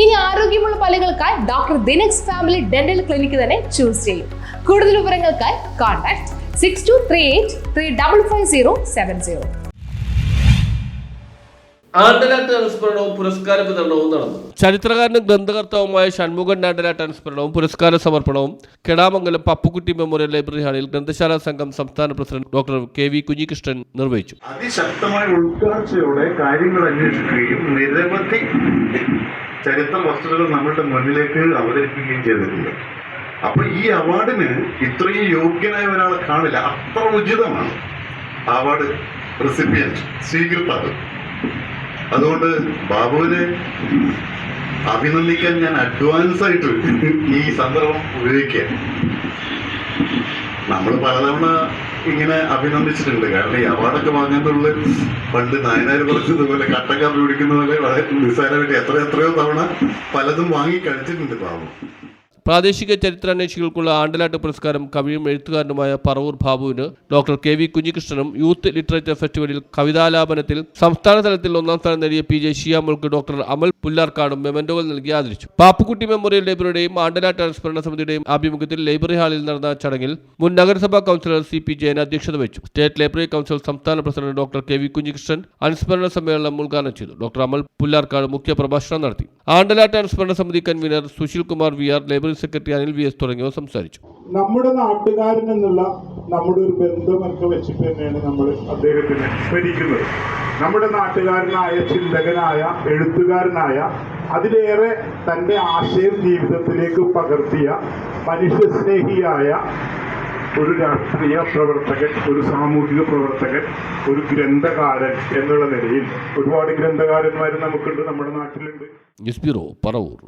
ഇനി ആരോഗ്യമുള്ള പല്ലുകൾക്കായി doctor Dinax family dental clinic തന്നെ ചൂസ് ചെയ്യും. കൂടുതൽ വിവരങ്ങൾക്കായി contact six two three eight three double five zero seven zero Andalat അനുസ്മരണവും പുരസ്കാര വിതരണവും നടന്നു. ചരിത്രകാരനും ഗ്രന്ഥകർത്താവുമായ ഷൺമുഖൻ ആണ്ടലാട്ട് അനുസ്മരണവും പുരസ്കാര സമർപ്പണവും കെടാമംഗലം പപ്പുകുട്ടി മെമ്മോറിയൽ ലൈബ്രറി ഹാളിൽ ഗ്രന്ഥശാല സംഘം സംസ്ഥാന president doctor K V Kunhikrishnan നിർവഹിച്ചു. അതിശക്തമായ ഉൾക്കാഴ്ചയോടെ കാര്യങ്ങൾ അന്വേഷിക്കുകയും നിരവധി ചരിത്ര വസ്തുതകൾ നമ്മളുടെ മുന്നിലേക്ക് അവതരിപ്പിക്കുകയും ചെയ്തിട്ടുണ്ട്. അപ്പൊ ഈ അവാർഡിന് ഇത്രയും യോഗ്യനായ ഒരാളെ കാണില്ല. അത്ര ഉചിതമാണ് അവാർഡ് റെസിപ്പിയന്റ് സ്വീകൃതാവ്. അതുകൊണ്ട് ബാബുവിനെ അഭിനന്ദിക്കാൻ ഞാൻ അഡ്വാൻസ് ആയിട്ട് ഈ സന്ദർഭം ഉപയോഗിക്കുക നമ്മൾ പലതവണ ഇങ്ങനെ അഭിനന്ദിച്ചിട്ടുണ്ട്. കാരണം ഈ അവാർഡൊക്കെ വാങ്ങുന്നുള്ള പണ്ട് നായനാർ പറഞ്ഞതുപോലെ കട്ടക്കാർ പിടിക്കുന്ന പോലെ വളരെ നിസ്സാരമായിട്ട് എത്ര എത്രയോ തവണ പലതും വാങ്ങി കഴിച്ചിട്ടുണ്ട് പാവം. പ്രാദേശിക ചരിത്രാന്വേഷികൾക്കുള്ള ആണ്ടലാട്ട് പുരസ്കാരം കവിയും എഴുത്തുകാരനുമായ പറവൂർ ബാബുവിന് ഡോക്ടർ കെ വി കുഞ്ഞികൃഷ്ണനും യൂത്ത് ലിറ്ററേച്ചർ ഫെസ്റ്റിവലിൽ കവിതാലാപനത്തിൽ സംസ്ഥാന തലത്തിൽ ഒന്നാം സ്ഥാനം നേടിയ പി ജെ ഷിയാമുൾക്ക് ഡോക്ടർ അമൽ പുല്ലാർക്കാടും മെമന്റോകൾ നൽകി ആദരിച്ചു. പാപ്പുകുട്ടി മെമ്മോറിയൽ ലൈബ്രറിയുടെയും ആണ്ടലാട്ട് അനുസ്മരണ സമിതിയുടെയും ആഭിമുഖ്യത്തിൽ ലൈബ്രറി ഹാളിൽ നടന്ന ചടങ്ങിൽ മുൻ നഗരസഭാ കൗൺസിലർ സി പി ജയൻ അധ്യക്ഷത വഹിച്ചു. സ്റ്റേറ്റ് ലൈബ്രറി കൗൺസിൽ സംസ്ഥാന president doctor K V Kunhikrishnan അനുസ്മരണ സമ്മേളനം ഉദ്ഘാടനം ചെയ്തു. ഡോക്ടർ അമൽ പുല്ലാർക്കാട് മുഖ്യ പ്രഭാഷണം നടത്തി. ആണ്ടലാട്ട് അനുസ്മരണ സമിതി convener Sushil Kumar V R library secretary Anil V S തുടങ്ങിയവർ സംസാരിച്ചു. നമ്മുടെ നാട്ടുകാരൻ എന്നുള്ള നമ്മുടെ ഒരു ബന്ധമൊക്കെ വെച്ചിട്ട് തന്നെയാണ് നമ്മൾ അദ്ദേഹത്തിനെ സ്മരിക്കുന്നത്. നമ്മുടെ നാട്ടുകാരനായ ചിന്തകനായ എഴുത്തുകാരനായ അതിലേറെ തന്റെ ആശയം ജീവിതത്തിലേക്ക് പകർത്തിയ മനുഷ്യസ്നേഹിയായ ഒരു രാഷ്ട്രീയ പ്രവർത്തകൻ ഒരു സാമൂഹിക പ്രവർത്തകൻ ഒരു ഗ്രന്ഥകാരൻ എന്നുള്ള നിലയിൽ ഒരുപാട് ഗ്രന്ഥകാരന്മാർ നമുക്കുണ്ട് നമ്മുടെ നാട്ടിലുണ്ട്. News bureau Paravur.